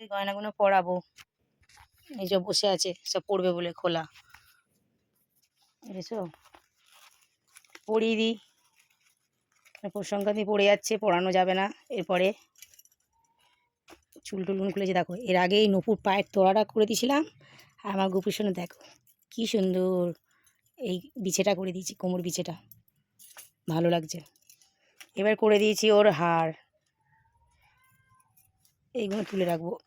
এই গয়নাগুলো পরাবো। এই যে বসে আছে, সব পড়বে বলে খোলা। বুঝেছ? পরিয়ে দিই। পৌষ সংক্রান্তি পড়ে যাচ্ছে, পড়ানো যাবে না। এরপরে চুল টুলগুলো খুলেছে, দেখো। এর আগে এই নপুর পায়ের তোড়াটা করে দিয়েছিলাম, আর আমার সঙ্গে দেখো, কি সুন্দর এই বিছেটা করে দিয়েছি, কোমর বিছেটা। ভালো লাগছে। এবার করে দিয়েছি ওর হার। এইগুলো তুলে রাখব।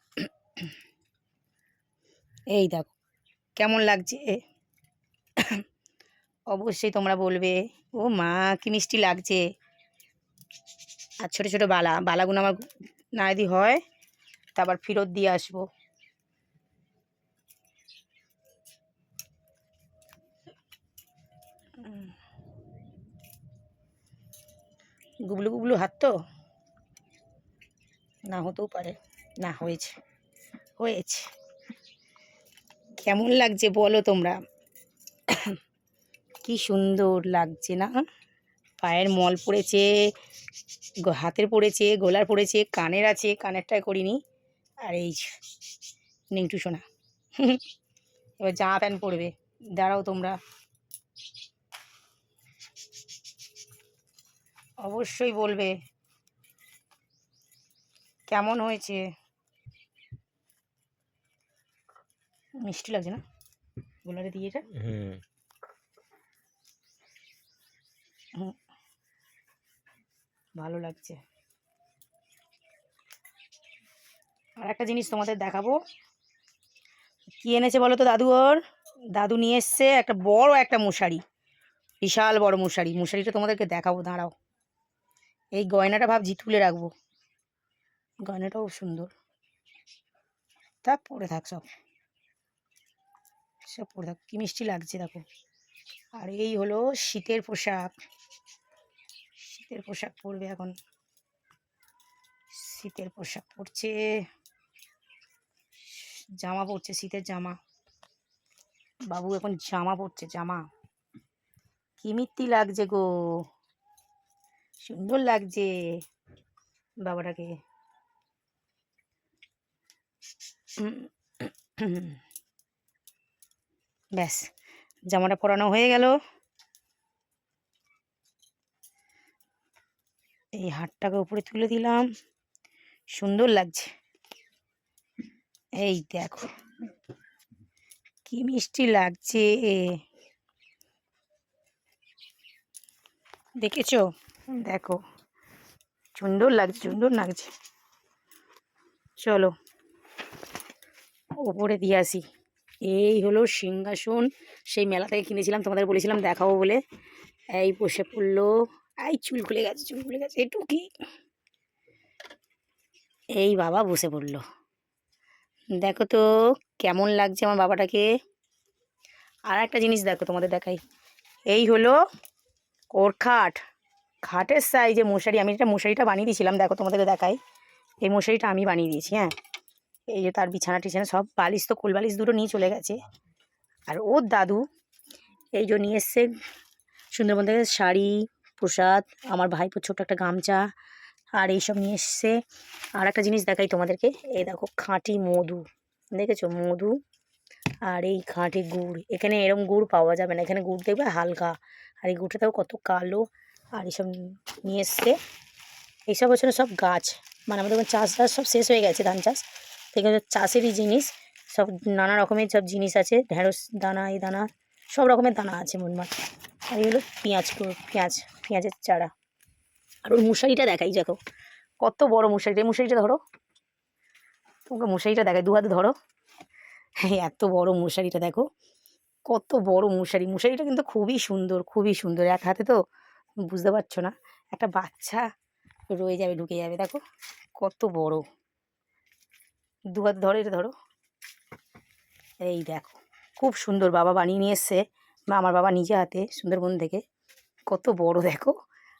এই দেখো, কেমন লাগছে? অবশ্যই তোমরা বলবে, ও মা, কি মিষ্টি লাগছে। আর ছোটো ছোটো বালা, বালাগুলো আমার না যদি হয় তা আবার ফেরত দিয়ে আসব। গুবলু গুবলু হাত তো? না হতেও পারে, না হয়েছে। হয়েছে। কেমন লাগছে বলো তোমরা? কি সুন্দর লাগছে না? পায়ের মল পড়েছে হাতের পড়েছে, গোলার পড়েছে, কানের আছে কানেরটায় করিনি। আর এই নেংটু সোনা। এবার জামা প্যান্ট পরবে। দাঁড়াও তোমরা। অবশ্যই বলবে। কেমন হয়েছে? মিষ্টি লাগছে না? গোলারে দিয়ে এটা? হুম। ভালো লাগছে। আর একটা জিনিস তোমাদের দেখাবো। কি এনেছে বলো তো দাদু ওর? দাদু নিয়ে এসছে একটা বড় একটা মশারি। বিশাল বড় মশারি। মশারিটা তোমাদেরকে দেখাবো দাঁড়াও। এই গয়নাটা ভাবছি তুলে রাখব। গয়নাটাও সুন্দর। থাক পরে থাক সব। সব পরে থাক, কি মিষ্টি লাগছে দেখো। আর এই হলো শীতের পোশাক। শীতের পোশাক পরবে এখন। শীতের পোশাক পরছে। জামা পরছে, শীতের জামা। বাবু এখন জামা পরছে, জামা। কি মিত্তি লাগছে গো। সুন্দর লাগছে বাবাটাকে। ব্যাস, জামাটা পরানো হয়ে গেল। এই হারটাকে উপরে তুলে দিলাম। সুন্দর লাগছে। এই দেখো, কি মিষ্টি লাগছে। দেখেছ? দেখো, সুন্দর লাগছে সুন্দর লাগছে। চলো ওপরে দিয়ে আসি। এই হলো সিংহাসন। সেই মেলা থেকে কিনেছিলাম, তোমাদের বলেছিলাম দেখাবো বলে। এই বসে পড়ল। এই চুল খুলে গেছে, চুল খুলে গেছে একটু কি এই বাবা বসে পড়ল। দেখো তো, কেমন লাগছে আমার বাবাটাকে। আর একটা জিনিস দেখো তোমাদের দেখাই। এই হলো ওর খাট। খাটের সাইজে মশারি, আমি এটা মশারিটা বানিয়ে দিয়েছিলাম, দেখো তোমাদেরকে দেখাই। এই মশারিটা আমি বানিয়ে দিয়েছি হ্যাঁ। এই যে তার বিছানা টিছানা সব বালিশ তো কোল বালিশ দুটো নিয়ে চলে গেছে। আর ওর দাদু এই যে নিয়ে এসছে সুন্দরবন থেকে শাড়ি প্রসাদ আমার ভাইপোর ছোট্ট একটা গামছা আর এইসব নিয়ে এসছে। আর একটা জিনিস দেখাই তোমাদেরকে, এই দেখো খাঁটি মধু, দেখেছ? মধু আর এই খাঁটি গুড়, এখানে এরম গুড় পাওয়া যাবে না, এখানে গুড় দেখবে হালকা। আর এই গুড়টাতেও কত কালো। আর এইসব নিয়ে এসছে, এইসব হচ্ছে সব গাছ মানে আমাদের চাষ টাস সব শেষ হয়ে গেছে ধান চাষ। এখানে চাষেরই জিনিস। সব নানা রকমের সব জিনিস আছে। ঢেঁড়স, দানা, এই দানা, সব রকমের দানা আছে মোটমাট আর এই হলো পেঁয়াজ পেঁয়াজ, পেঁয়াজের চারা। আর ওই মশারিটা দেখাই, দেখো। কত বড় মশারিটা। মশারিটা ধরো। তোমাকে মশারিটা দেখাই, দু হাতে ধরো। হ্যাঁ এত বড় মশারিটা, দেখো। কত বড় মশারি। মশারিটা কিন্তু খুবই সুন্দর খুবই সুন্দর। এক হাতে তো বুঝতে পারছ না। একটা বাচ্চা রয়ে যাবে, ঢুকে যাবে, দেখো। কত বড়। দু হাত ধরো এটা ধরো। এই দেখো, খুব সুন্দর বাবা বানিয়ে নিয়ে এসছে। বা আমার বাবা নিজে হাতে, সুন্দরবন থেকে। কত বড় দেখো।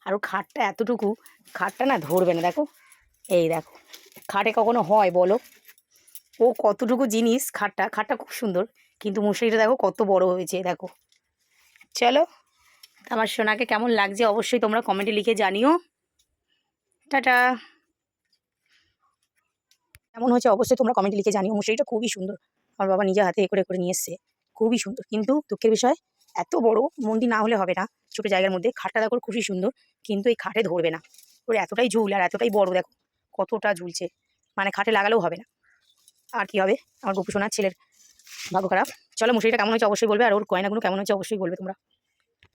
আর খাটটা এতটুকু, খাটটা না ধরবে না, দেখো। এই দেখো, খাটে কখনো হয় বলো? ও কতটুকু জিনিস, খাটটা খাটটা খুব সুন্দর। কিন্তু মশারিটা দেখো কত বড় হয়েছে, দেখো। চলো, আমার সোনাকে কেমন লাগছে অবশ্যই তোমরা কমেন্টে লিখে জানিও। টাটা। কেমন হয়েছে, অবশ্যই তোমরা কমেন্টে লিখে জানিও। মশারিটা খুবই সুন্দর। আমার বাবা নিজে হাতে এ করে করে নিয়ে এসছে। খুবই সুন্দর। কিন্তু দুঃখের বিষয়, এত বড় মন্দির না হলে হবে না। ছোটো জায়গার মধ্যে খাটটা দেখো, খুবই সুন্দর। কিন্তু এই খাটে ধরবে না। ওর এতটাই ঝুল আর এতটাই বড় দেখো, কতটা ঝুলছে। মানে খাটে লাগালেও হবে না। আর কি হবে? আমার গোপু সোনার ছেলের ভাগ্য খারাপ। চলো মশারিটা কেমন হয়েছে অবশ্যই বলবে, আর ওর গয়নাগুলো কেমন হয়েছে অবশ্যই বলবে তোমরা।